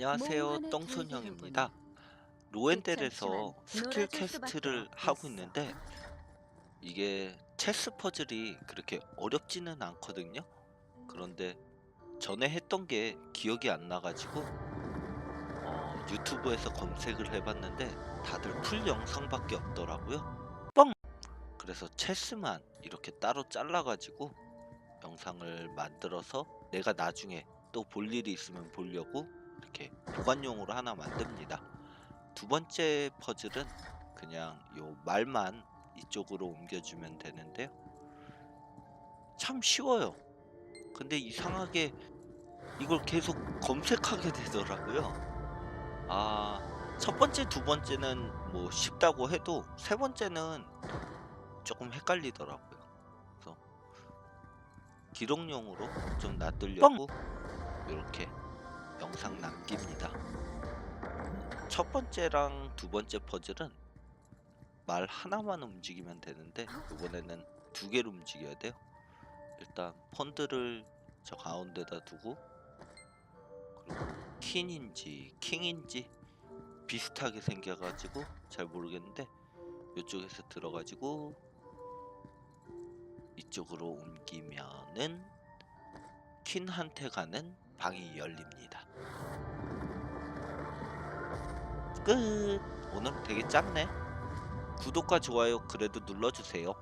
안녕하세요 똥손형입니다. 로엔델에서 스킬 캐스트를 하고. 있는데 이게 체스 퍼즐이 그렇게 어렵지는 않거든요 그런데 전에 했던 게 기억이 안 나가지고 어, 유튜브에서 검색을 해봤는데 다들 풀 영상밖에 없더라고요 뻥! 그래서 체스만 이렇게 따로 잘라가지고 영상을 만들어서 내가 나중에 또 볼 일이 있으면 보려고 이렇게 보관용으로 하나 만듭니다. 두 번째 퍼즐은 그냥 요 말만 이쪽으로 옮겨주면 되는데요. 참 쉬워요. 근데 이상하게 이걸 계속 검색하게 되더라고요. 아, 첫 번째, 두 번째는 뭐 쉽다고 해도 세 번째는 조금 헷갈리더라고요. 그래서 기록용으로 좀 놔두려고 이렇게 남깁니다. 첫 번째랑 두 번째 퍼즐은 말 하나만 움직이면 되는데 이번에는 두 개를 움직여야 돼요. 일단 펀드를 저 가운데다 두고 그리고 퀸인지 킹인지 비슷하게 생겨가지고 잘 모르겠는데 이쪽에서 들어가지고 이쪽으로 옮기면은 퀸한테 가는 방이 열립니다. 끝. 오늘 되게 짧네. 구독과 좋아요 그래도 눌러주세요.